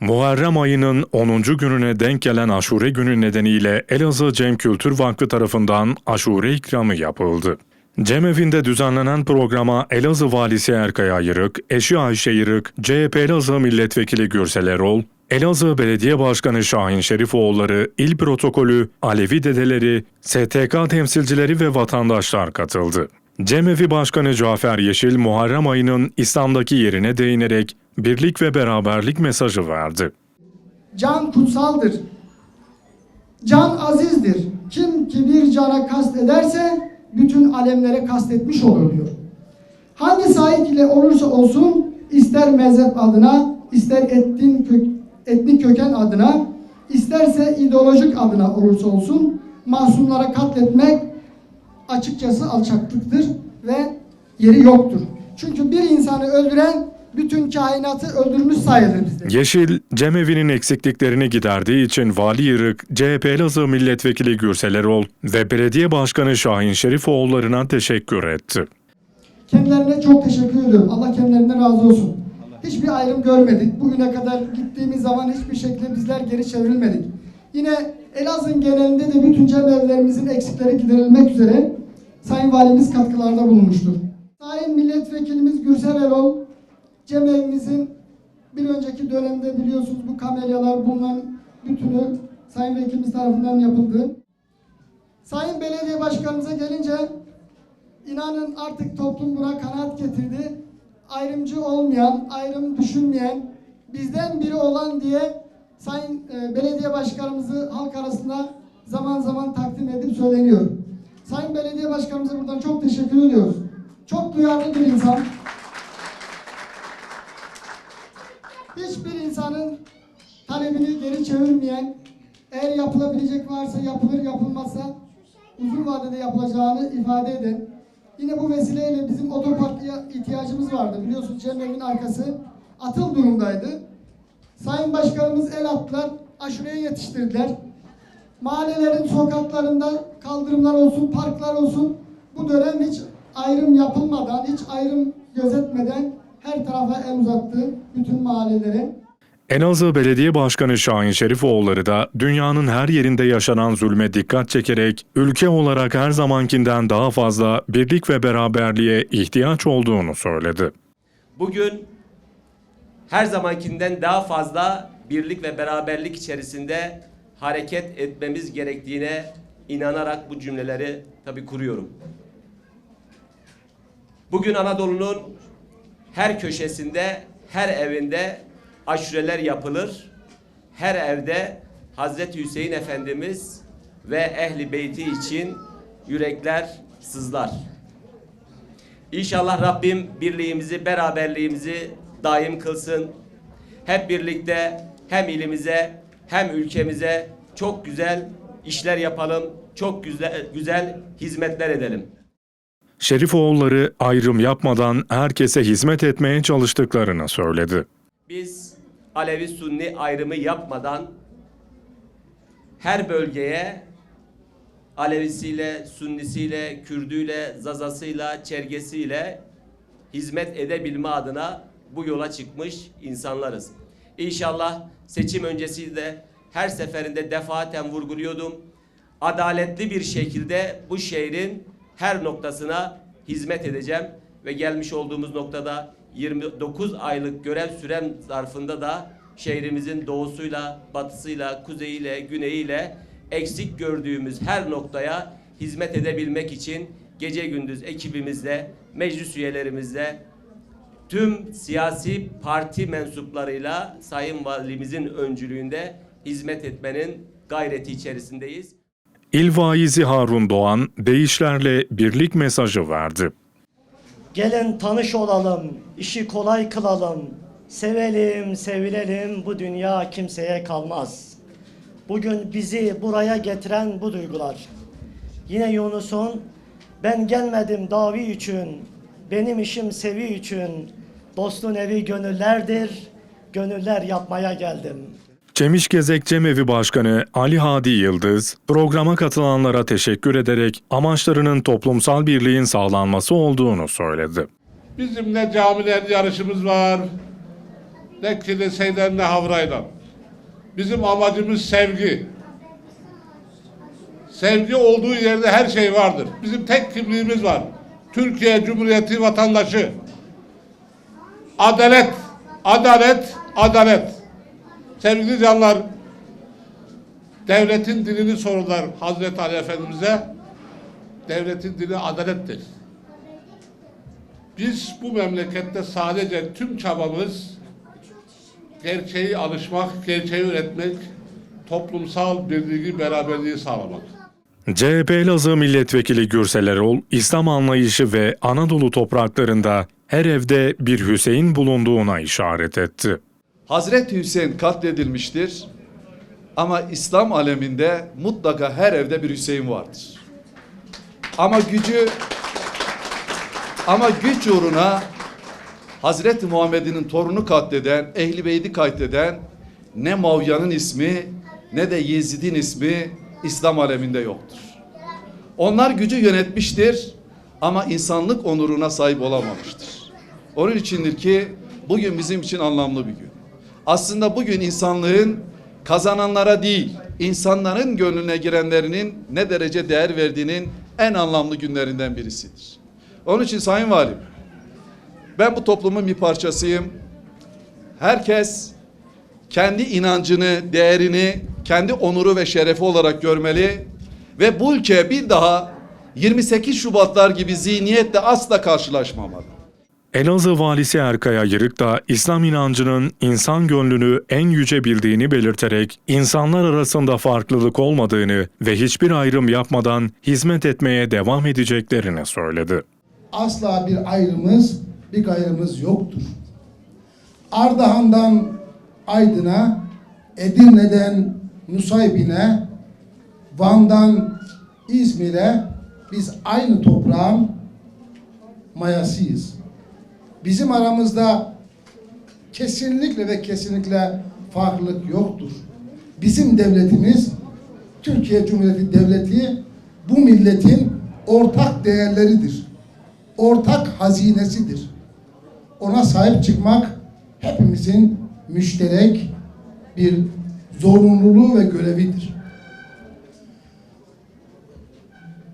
Muharrem ayının 10. gününe denk gelen Aşure günü nedeniyle Elazığ Cem Kültür Vakfı tarafından Aşure ikramı yapıldı. Cemevinde düzenlenen programa Elazığ Valisi Erkay Ayırık, eşi Ayşe Yırık, CHP Elazığ Milletvekili Gürsel Erol, Elazığ Belediye Başkanı Şahin Şerifoğulları, İl Protokolü, Alevi dedeleri, STK temsilcileri ve vatandaşlar katıldı. Cemevi Başkanı Cafer Yeşil, Muharrem ayının İslam'daki yerine değinerek birlik ve beraberlik mesajı verdi. Can kutsaldır. Can azizdir. Kim ki bir cana kast ederse bütün alemlere kastetmiş olur diyor. Hangi sahip ile olursa olsun ister mezhep adına, ister etnin kök, etnik köken adına, isterse ideolojik adına olursa olsun masumlara katletmek açıkçası alçaklıktır ve yeri yoktur. Çünkü bir insanı öldüren bütün kainatı öldürmüş sayılır bizde. Yeşil, Cemevi'nin eksikliklerini giderdiği için Vali Yırık, CHP Elazığ Milletvekili Gürsel Erol ve Belediye Başkanı Şahin Şerifoğulları'na teşekkür etti. Kendilerine çok teşekkür ediyorum. Allah kendilerinden razı olsun. Hiçbir ayrım görmedik. Bugüne kadar gittiğimiz zaman hiçbir şekilde bizler geri çevrilmedik. Yine Elazığ genelinde de bütün cemevlerimizin eksikleri giderilmek üzere Sayın Valimiz katkılarda bulunmuştur. Sayın Milletvekilimiz Gürsel Erol, cemevimizin bir önceki dönemde biliyorsunuz bu kamelyalar bunların bütünü Sayın Vekilimiz tarafından yapıldı. Sayın Belediye Başkanımıza gelince İnanın artık toplum buna kanaat getirdi. Ayrımcı olmayan, ayrım düşünmeyen, bizden biri olan diye Sayın e, Belediye Başkanımızı halk arasında zaman zaman takdim edip söyleniyor. Sayın Belediye Başkanımıza buradan çok teşekkür ediyoruz. Çok duyarlı bir insan. Hiçbir insanın talebini geri çevirmeyen, eğer yapılabilecek varsa yapılır, yapılmazsa uzun vadede yapılacağını ifade eden, yine bu vesileyle bizim otoparka ihtiyacımız vardı. Biliyorsunuz Cemre'nin arkası atıl durumdaydı. Sayın Başkanımız el attılar, aşureye yetiştirdiler. Mahallelerin sokaklarında kaldırımlar olsun, parklar olsun bu dönem hiç ayrım yapılmadan, hiç ayrım gözetmeden her tarafa el uzattı bütün mahallelere. Elazığ Belediye Başkanı Şahin Şerifoğulları da dünyanın her yerinde yaşanan zulme dikkat çekerek ülke olarak her zamankinden daha fazla birlik ve beraberliğe ihtiyaç olduğunu söyledi. Bugün her zamankinden daha fazla birlik ve beraberlik içerisinde hareket etmemiz gerektiğine inanarak bu cümleleri tabi kuruyorum. Bugün Anadolu'nun her köşesinde, her evinde aşureler yapılır. Her evde Hazreti Hüseyin Efendimiz ve Ehli Beyti için yürekler sızlar. İnşallah Rabbim birliğimizi, beraberliğimizi daim kılsın. Hep birlikte hem ilimize hem ülkemize çok güzel işler yapalım. Çok güzel güzel hizmetler edelim. Şerifoğulları ayrım yapmadan herkese hizmet etmeye çalıştıklarını söyledi. Biz Alevi Sunni ayrımı yapmadan her bölgeye Alevisiyle, Sunnisiyle, Kürdüyle, Zazasıyla, Çergesiyle hizmet edebilme adına bu yola çıkmış insanlarız. İnşallah seçim öncesi de her seferinde defaten vurguluyordum. Adaletli bir şekilde bu şehrin her noktasına hizmet edeceğim ve gelmiş olduğumuz noktada 29 aylık görev sürem zarfında da şehrimizin doğusuyla, batısıyla, kuzeyiyle, güneyiyle eksik gördüğümüz her noktaya hizmet edebilmek için gece gündüz ekibimizle, meclis üyelerimizle, tüm siyasi parti mensuplarıyla Sayın Valimizin öncülüğünde hizmet etmenin gayreti içerisindeyiz. İl vaizi Harun Doğan değişlerle birlik mesajı verdi. Gelin tanış olalım, işi kolay kılalım. Sevelim, sevilelim, bu dünya kimseye kalmaz. Bugün bizi buraya getiren bu duygular. Yine Yunus'un, ben gelmedim davi için, benim işim sevi için. Dostun evi gönüllerdir, gönüller yapmaya geldim. Çemişgezek Cemevi Başkanı Ali Hadi Yıldız, programa katılanlara teşekkür ederek amaçlarının toplumsal birliğin sağlanması olduğunu söyledi. Bizim ne camiler yarışımız var, ne kiliseyle ne havrayla. Bizim amacımız sevgi. Sevgi olduğu yerde her şey vardır. Bizim tek kimliğimiz var. Türkiye Cumhuriyeti vatandaşı. Adalet, adalet, adalet. Sevgili devletin dilini sordular Hazreti Ali Efendimiz'e. Devletin dili adalettir. Biz bu memlekette sadece tüm çabamız gerçeği alışmak, gerçeği üretmek, toplumsal birliği, beraberliği sağlamak. CHP Elazığ Milletvekili Gürsel Erol, İslam anlayışı ve Anadolu topraklarında her evde bir Hüseyin bulunduğuna işaret etti. Hazreti Hüseyin katledilmiştir. Ama İslam aleminde mutlaka her evde bir Hüseyin vardır. Ama gücü ama güç uğruna Hazreti Muhammed'in torunu katleden, Ehli Beyt'i katleden ne Mavyan'ın ismi ne de Yezid'in ismi İslam aleminde yoktur. Onlar gücü yönetmiştir ama insanlık onuruna sahip olamamıştır. Onun içindir ki bugün bizim için anlamlı bir gün. Aslında bugün insanlığın kazananlara değil, insanların gönlüne girenlerinin ne derece değer verdiğinin en anlamlı günlerinden birisidir. Onun için Sayın Valim, ben bu toplumun bir parçasıyım. Herkes kendi inancını, değerini, kendi onuru ve şerefi olarak görmeli ve bu ülke bir daha 28 Şubatlar gibi zihniyetle asla karşılaşmamalı. Elazığ Valisi Erkaya Yırık da İslam inancının insan gönlünü en yüce bildiğini belirterek insanlar arasında farklılık olmadığını ve hiçbir ayrım yapmadan hizmet etmeye devam edeceklerini söyledi. asla bir ayrımız, bir gayrımız yoktur. Ardahan'dan Aydın'a, Edirne'den Nusaybin'e, Van'dan İzmir'e biz aynı toprağın mayasıyız. Bizim aramızda kesinlikle ve kesinlikle farklılık yoktur. Bizim devletimiz Türkiye Cumhuriyeti Devleti bu milletin ortak değerleridir. Ortak hazinesidir. Ona sahip çıkmak hepimizin müşterek bir zorunluluğu ve görevidir.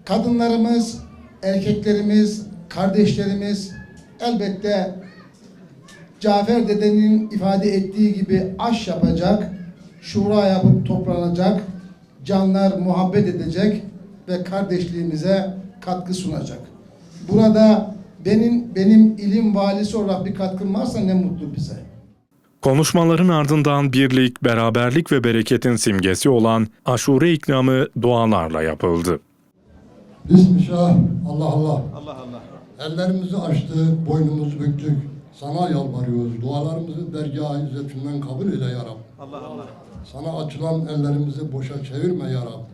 Kadınlarımız, erkeklerimiz, kardeşlerimiz elbette Cafer dedenin ifade ettiği gibi aş yapacak, şura yapıp toplanacak, canlar muhabbet edecek ve kardeşliğimize katkı sunacak. Burada benim benim ilim valisi olarak bir katkım varsa ne mutlu bize. Konuşmaların ardından birlik, beraberlik ve bereketin simgesi olan aşure ikramı dualarla yapıldı. Bismillah, Allah Allah. Allah Allah. Ellerimizi açtık, boynumuzu büktük. Sana yalvarıyoruz. Dualarımızı dergah izzetinden kabul eyle ya Rab. Allah Allah. Sana açılan ellerimizi boşa çevirme ya Rab.